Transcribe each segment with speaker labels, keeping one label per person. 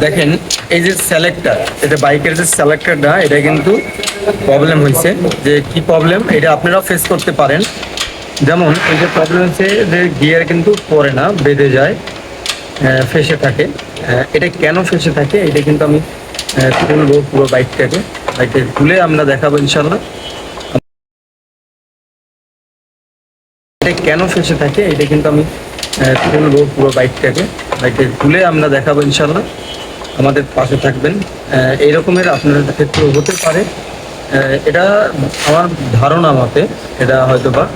Speaker 1: দেখেন, এই যে সেলেক্টার এটা বাইকের যে সেলেক্টারটা এটা কিন্তু প্রবলেম হয়েছে যে কি প্রবলেম এটা আপনারা ফেস করতে পারেন। যেমন, এই যে প্রবলেম হচ্ছে যে গিয়ার কিন্তু পড়ে না, বেঁধে যায় ফেসে থাকে। এটা কেন ফেসে থাকে, এটা কিন্তু আমি খুলবো পুরো বাইকটাকে। বাইকটা খুলে আমরা দেখাবো ইনশাল্লাহ এটা কেন ফেসে থাকে, এটা কিন্তু আমি আহ, খুলবো পুরো বাইকটাকে। বাইকটা খুলে আমরা দেখাবো ইনশাল্লাহ আমাদের পাশে থাকবেন। আহ, এই রকমের আপনাদের ক্ষেত্রে হতে পারে। এটা আমার ধারণা মতে এটা হয়তো বা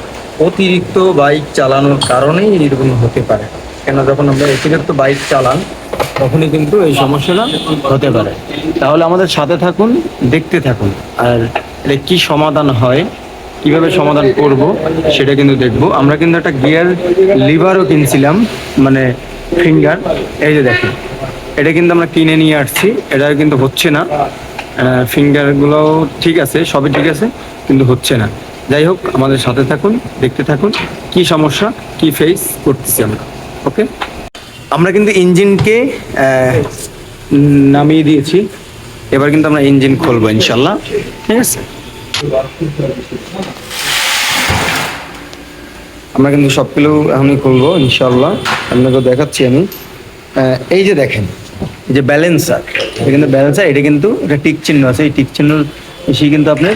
Speaker 1: অতিরিক্ত বাইক চালানোর কারণেই এরকম হতে পারে। কেন যখন আমরা অতিরিক্ত বাইক চালান তখনই কিন্তু এই সমস্যাটা হতে পারে। তাহলে আমাদের সাথে থাকুন দেখতে থাকুন। আর এটা কি সমাধান হয় কীভাবে সমাধান করব সেটা কিন্তু দেখব। আমরা কিন্তু একটা গিয়ার লিভারও কিনছিলাম মানে ফিঙ্গার এই যে দেখেন, এটা কিন্তু আমরা কিনে নিয়ে আসছি এটা কিন্তু হচ্ছে না। ফিঙ্গারগুলো ঠিক আছে, সবই ঠিক আছে, কিন্তু হচ্ছে না। যাই হোক, আমাদের সাথে থাকুন, দেখতে থাকুন, কি সমস্যা, কি ফেস করতেছি আমরা ওকে আমরা কিন্তু ইঞ্জিনকে নামিয়ে দিয়েছি। এবার কিন্তু আমরা ইঞ্জিন খুলবো, ইনশাল্লাহ। ঠিক আছে? আমরা কিন্তু সবগুলো এখনই খুলবো ইনশাল্লাহ আপনাকে দেখাচ্ছি আমি। এই যে দেখেন, এই যে ব্যালেন্সার এটা কিন্তু ব্যালেন্সার এটা কিন্তু একটা টিক চিহ্ন আছে। এই টিক চিহ্ন বেশি কিন্তু আপনার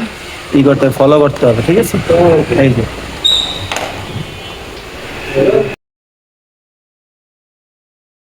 Speaker 1: ই করতে হবে ফলো করতে হবে, ঠিক আছে? এই যে।